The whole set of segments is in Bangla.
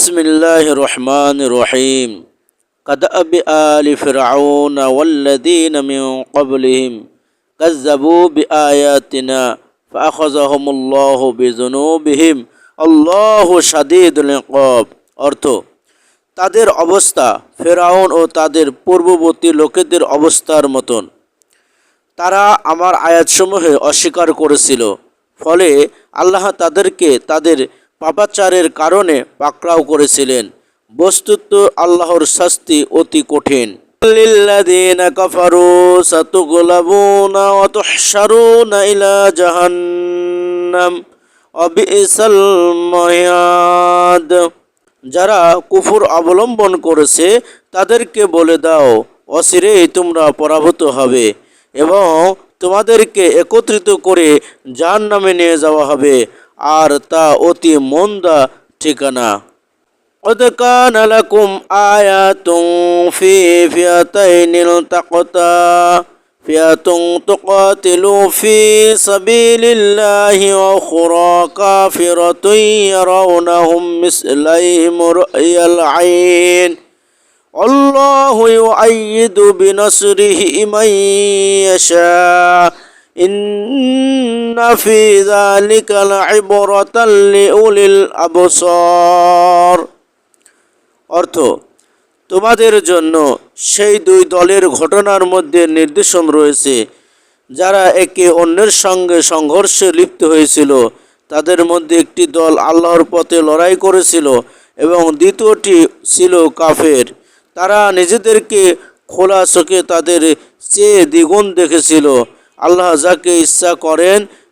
بسم الله الرحمن الرحيم كدأب آل فرعون والذين من قبلهم كذبوا بآياتنا فأخذهم الله بذنوبهم الله شديد العقاب অর্থ তাদের অবস্থা ফেরাউন ও তাদের পূর্ববর্তী লোকেদের অবস্থার মতন তারা আমার আয়াতসমূহে অস্বীকার করেছিল ফলে আল্লাহ তাদেরকে তাদের পাপাচারের কারণে পাকড়াও করেছিলেন বস্তুত আল্লাহর শাস্তি অতি কঠিন للذين كفروا ستغلبون وتحشرون إلى جهنم وبئس المهاد যারা কুফুর অবলম্বন করেছে তাদেরকে বলে দাও অচিরেই তোমরা পরাভূত হবে এবং তোমাদেরকে একত্রিত করে যার নামে নিয়ে যাওয়া হবে আর তা অতি মন্দা ঠিকানা قد كان لكم آيات في فئتين التقتا فئة تقاتل في سبيل الله وأخرى كافرة يرونهم مثليهم رأي العين الله يؤيد بنصره من يشاء إن في ذلك لعبرة لأولي الأبصار অর্থ তোমাদের জন্য সেই দুই দলের ঘটনার মধ্যে নির্দেশন রয়েছে যারা একে অন্যের সঙ্গে সংঘর্ষে লিপ্ত হয়েছিল তাদের মধ্যে একটি দল আল্লাহর পথে লড়াই করেছিল এবং দ্বিতীয়টি ছিল কাফের তারা নিজেদেরকে খোলা চোখে তাদের চেয়ে দ্বিগুণ দেখেছিল আল্লাহ যাকে ইচ্ছা করেন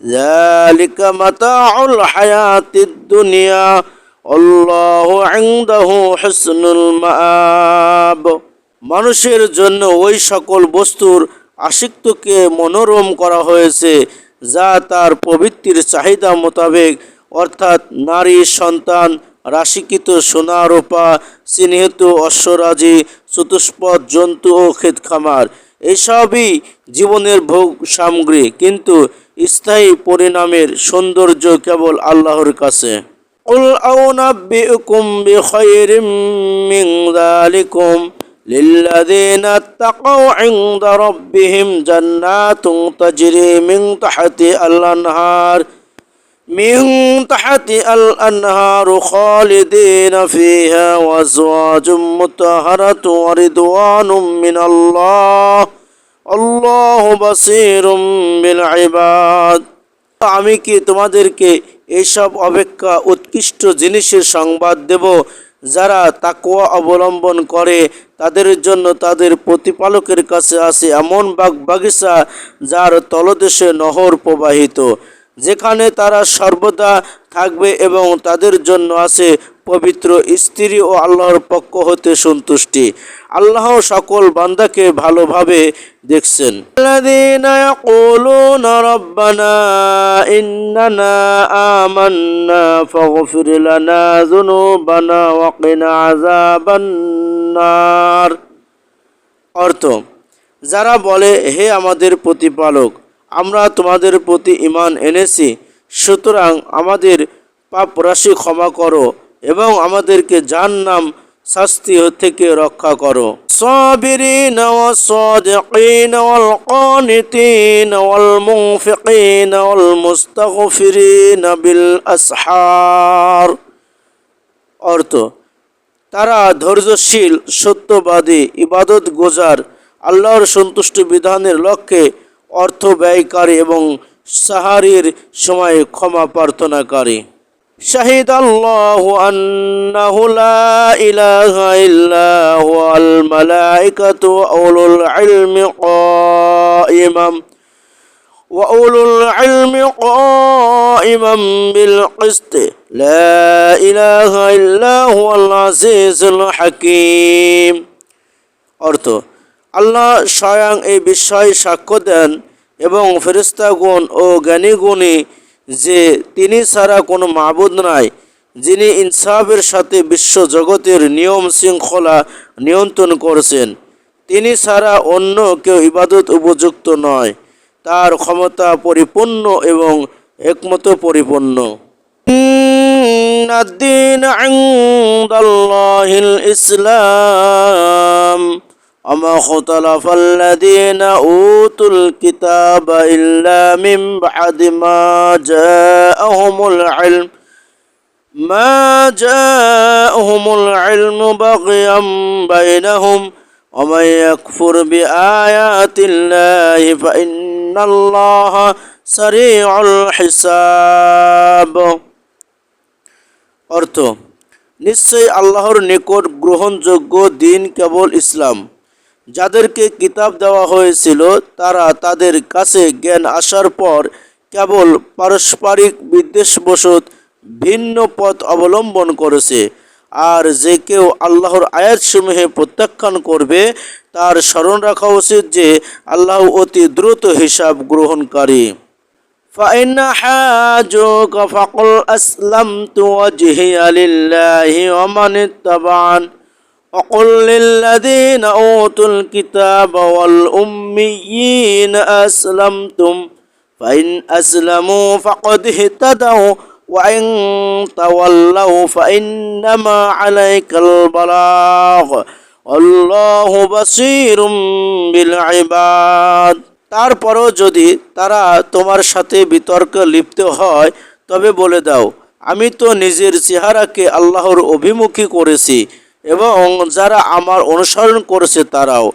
ذلك متاع الحياة الدنيا والله عنده حسن المآب মানুষের জন্য ওই সকল বস্তুর আসিক্তকে মনোরম করা হয়েছে যা তার প্রবৃত্তির চাহিদা মোতাবেক অর্থাৎ নারী সন্তান রাশিকৃত সোনা রূপা চিহ্নিত অশ্বরাজি চতুষ্পদ জন্তু ও ক্ষেত খামার এসবই জীবনের ভোগ সামগ্রী কিন্তু স্থায়ী পরিণামের সৌন্দর্য কেবল আল্লাহর কাছে قل أنبئكم بخير من ذلكم للذين اتقوا عند ربهم جنات تجري من تحت الأنهار من تحت الأنهار خالدين فيها وأزواج مطهرة ورضوان من الله আল্লাহ বাসিরুম বিল ইবাদ। আমি কি তোমাদেরকে এসব অপেক্ষা উৎকৃষ্ট জিনিসের সংবাদ দেব যারা তাকুয়া অবলম্বন করে? তাদের জন্য তাদের প্রতিপালকের কাছে আছে এমন বাগ বাগিচা যার তলদেশে নহর প্রবাহিত, যেখানে তারা সর্বদা থাকবে এবং তাদের জন্য আছে পবিত্র স্ত্রী ও আল্লাহর পক্ষ হতে সন্তুষ্টি। আল্লাহ সকল বান্দাকে ভালোভাবে দেখছেন। রব্বানা ইন্নানা আমান্না ফাগফির লানা যুনুবানা ওয়া কিনা অর্থ, যারা বলে, হে আমাদের প্রতিপালক, আমরা তোমাদের প্রতি ইমান এনেছি, সুতরাং আমাদের পাপ রাশি ক্ষমা করো। এবং আমাদেরকে যার নাম শাস্তি থেকে রক্ষা করো الصابرين والصادقين والقانتين والمنفقين والمستغفرين بالأسحار অর্থ তারা ধৈর্যশীল সত্যবাদী ইবাদত গোজার আল্লাহর সন্তুষ্টি বিধানের লক্ষ্যে অর্থ ব্যয়কারী এবং সাহারির সময় ক্ষমা প্রার্থনাকারী شهد الله أنه لا إله إلا هو الملائكة وأولو العلم قائما وأولو العلم قائما بالقسط لا إله إلا هو العزيز الحكيم অর্থ আল্লাহ স্বয়ং এই বিষয়ে সাক্ষ্য দেন এবং ফেরিস্তাগুণ ও জ্ঞানীগুণী যে তিনি ছাড়া কোনো মাবুদ নাই যিনি ইনসাফের সাথে বিশ্ব জগতের নিয়ম শৃঙ্খলা নিয়ন্ত্রণ করছেন তিনি ছাড়া অন্য কেউ ইবাদত উপযুক্ত নয় তার ক্ষমতা পরিপূর্ণ এবং একমত পরিপূর্ণ إن الدين عند الله الإسلام وما اختلف الذين أوتوا الكتاب إلا من بعد ما جاءهم العلم ما جاءهم العلم بغيا بينهم ومن يكفر بآيات الله فإن الله سريع الحساب অর্থ নিশ্চয়ই আল্লাহর নিকট গ্রহণযোগ্য দিন কেবল ইসলাম যাদেরকে কিতাব দেওয়া হয়েছিল তারা তাদের কাছে জ্ঞান আসার পর কেবল পারস্পরিক বিদ্বেষবশত ভিন্ন পথ অবলম্বন করেছে আর যে কেউ আল্লাহর আয়াতসমূহে প্রত্যাখ্যান করবে তার স্মরণ রাখা উচিত যে আল্লাহ অতি দ্রুত হিসাব গ্রহণকারী فإن حاجوك فقل أسلمت وجهي لله ومن اتبعن وقل للذين أوتوا الكتاب والأميين أسلمتم فإن أسلموا فقد اهتدوا وإن تولوا فإنما عليك البلاغ والله بصير بالعباد তারপরও যদি তারা তোমার সাথে বিতর্কে লিপ্ত হয় তবে বলে দাও আমি তো নিজের চেহারাকে আল্লাহর অভিমুখী করেছি এবং যারা আমার অনুসরণ করেছে তারাও।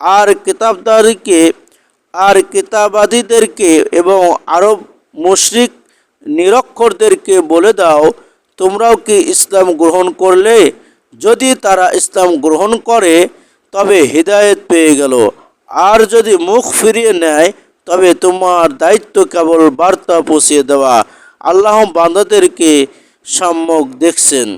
আর কিতাবদারিকে, আর কিতাবাদীদেরকে এবং আরব মুশরিক নিরক্ষরদেরকে বলে দাও, তোমরাও কি ইসলাম গ্রহণ করলে? যদি তারা ইসলাম গ্রহণ করে, তবে হৃদায়ত পেয়ে গেল। আর যদি মুখ ফিরিয়ে নেয়, তবে তোমার দায়িত্ব কেবল বার্তা পৌঁছিয়ে দেওয়া। আল্লাহ বান্দাদেরকে সম্যক দেখছেন।